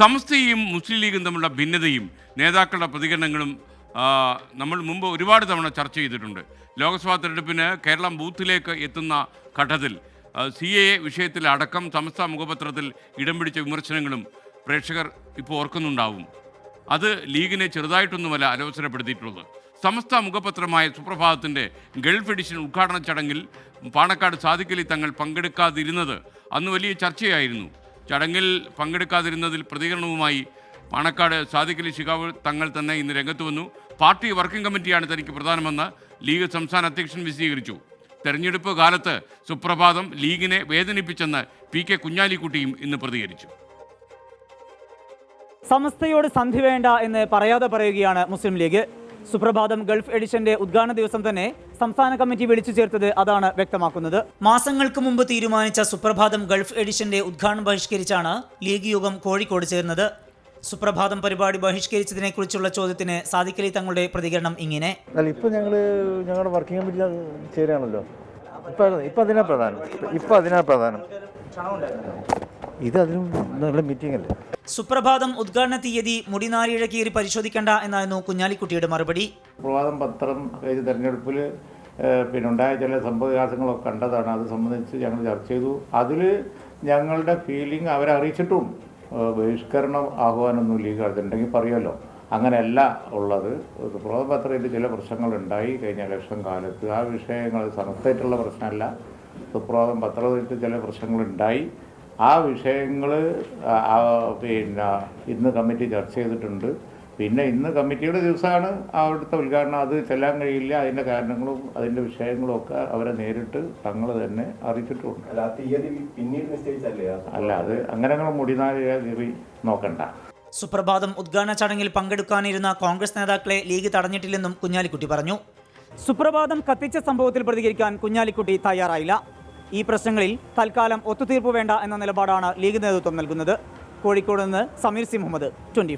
സമസ്തയും മുസ്ലിം ലീഗും തമ്മിലുള്ള ഭിന്നതയും നേതാക്കളുടെ പ്രതികരണങ്ങളും നമ്മൾ മുമ്പ് ഒരുപാട് തവണ ചർച്ച ചെയ്തിട്ടുണ്ട്. ലോക്സഭാ തെരഞ്ഞെടുപ്പിന് കേരളം ബൂത്തിലേക്ക് എത്തുന്ന ഘട്ടത്തിൽ സി എ വിഷയത്തിൽ അടക്കം സമസ്ത മുഖപത്രത്തിൽ ഇടം പിടിച്ച വിമർശനങ്ങളും പ്രേക്ഷകർ ഇപ്പോൾ ഓർക്കുന്നുണ്ടാവും. അത് ലീഗിനെ ചെറുതായിട്ടൊന്നുമല്ല അലോസരപ്പെടുത്തിയിട്ടുള്ളത്. സമസ്ത മുഖപത്രമായ സുപ്രഭാതത്തിന്റെ ഗൾഫ് എഡിഷൻ ഉദ്ഘാടന ചടങ്ങിൽ പാണക്കാട് സാദിഖലി തങ്ങൾ പങ്കെടുക്കാതിരുന്നത് അന്ന് വലിയ ചർച്ചയായിരുന്നു. ചടങ്ങിൽ പങ്കെടുക്കാതിരുന്നതിൽ പ്രതികരണവുമായി പാണക്കാട് സാദിഖലി ശിഖാവ് തങ്ങൾ തന്നെ ഇന്ന് രംഗത്ത് വന്നു. പാർട്ടി വർക്കിംഗ് കമ്മിറ്റിയാണ് തനിക്ക് പ്രധാനമെന്ന് ലീഗ് സംസ്ഥാന അധ്യക്ഷൻ വിശദീകരിച്ചു. തെരഞ്ഞെടുപ്പ് കാലത്ത് സുപ്രഭാതം ലീഗിനെ വേദനിപ്പിച്ചെന്ന് പി കെ കുഞ്ഞാലിക്കുട്ടിയും ഇന്ന് പ്രതികരിച്ചു. സമസ്തയോട് സന്ധി വേണ്ട എന്ന് പറയാതെ പറയുകയാണ് മുസ്ലിം ലീഗ്. സുപ്രഭാതം ഗൾഫ് എഡിഷന്റെ ഉദ്ഘാടന ദിവസം തന്നെ സംസ്ഥാന കമ്മിറ്റി വിളിച്ചു ചേർത്തത് അതാണ് വ്യക്തമാക്കുന്നത്. മാസങ്ങൾക്ക് മുമ്പ് തീരുമാനിച്ച സുപ്രഭാതം ഗൾഫ് എഡിഷന്റെ ഉദ്ഘാടനം ബഹിഷ്കരിച്ചാണ് ലീഗ് യോഗം കോഴിക്കോട് ചേർന്നത്. സുപ്രഭാതം പരിപാടി ബഹിഷ്കരിച്ചതിനെ കുറിച്ചുള്ള ചോദ്യത്തിന് സാദിഖലി തങ്ങളുടെ പ്രതികരണം ഇങ്ങനെ. അല്ല ഇപ്പം ഞങ്ങൾ ഞങ്ങളുടെ വർക്കിംഗ് കമ്മിറ്റി ചേരുകയാണല്ലോ. ഇപ്പം ഇപ്പം അതിനാ പ്രധാനം. ഇപ്പം അതിനാ പ്രധാനം. ഇത് അതിനും നല്ല മീറ്റിംഗ് അല്ലേ? സുപ്രഭാതം ഉദ്ഘാടന തീയതി മുടിനാരിഴ കീറി പരിശോധിക്കേണ്ട എന്നായിരുന്നു കുഞ്ഞാലിക്കുട്ടിയുടെ മറുപടി. സുപ്രഭാതം പത്രം തെരഞ്ഞെടുപ്പിൽ പിന്നെ ഉണ്ടായ ചില സംഭവവികാസങ്ങളൊക്കെ കണ്ടതാണ്. അത് സംബന്ധിച്ച് ഞങ്ങൾ ചർച്ച ചെയ്തു. അതിൽ ഞങ്ങളുടെ ഫീലിംഗ് അവരെ അറിയിച്ചിട്ടും ബഹിഷ്കരണം ആഹ്വാനമൊന്നും ലീഗ് അതുണ്ടെങ്കിൽ പറയുമല്ലോ. അങ്ങനെയല്ല ഉള്ളത്. സുപ്രഭാത പത്രത്തിൽ ചില പ്രശ്നങ്ങളുണ്ടായി കഴിഞ്ഞ ഇലക്ഷൻ കാലത്ത്. ആ വിഷയങ്ങൾ സമസ്തമായിട്ടുള്ള പ്രശ്നമല്ല. സുപ്രഭാതം പത്രത്തിൽ ചില പ്രശ്നങ്ങളുണ്ടായി. ആ വിഷയങ്ങൾ പിന്നെ ഇന്ന് കമ്മിറ്റി ചർച്ച ചെയ്തിട്ടുണ്ട്. പിന്നെ ഇന്ന് കമ്മിറ്റിയുടെ ദിവസമാണ് അവിടുത്തെ ഉദ്ഘാടനം. അത് ചെല്ലാൻ കഴിയില്ല. അതിന്റെ കാരണങ്ങളും അതിന്റെ വിഷയങ്ങളും ഒക്കെ അവരെ നേരിട്ട് തങ്ങൾ തന്നെ അറിയിച്ചിട്ടുണ്ട്. അല്ല അത് അങ്ങനെ ഞങ്ങൾ മുടിനാല് കീറി നോക്കണ്ട. സുപ്രഭാതം. ഉദ്ഘാടന ചടങ്ങിൽ പങ്കെടുക്കാനിരുന്ന കോൺഗ്രസ് നേതാക്കളെ ലീഗ് തടഞ്ഞിട്ടില്ലെന്നും കുഞ്ഞാലിക്കുട്ടി പറഞ്ഞു. സുപ്രഭാതം കത്തിച്ച സംഭവത്തിൽ പ്രതികരിക്കാൻ കുഞ്ഞാലിക്കുട്ടി തയ്യാറായില്ല. ഈ പ്രശ്നങ്ങളിൽ തൽക്കാലം ഒത്തുതീർപ്പ് വേണ്ട എന്ന നിലപാടാണ് ലീഗ് നേതൃത്വം നൽകുന്നത്. കോഴിക്കോട് നിന്ന് സമീർ സി മുഹമ്മദ് ട്വന്റി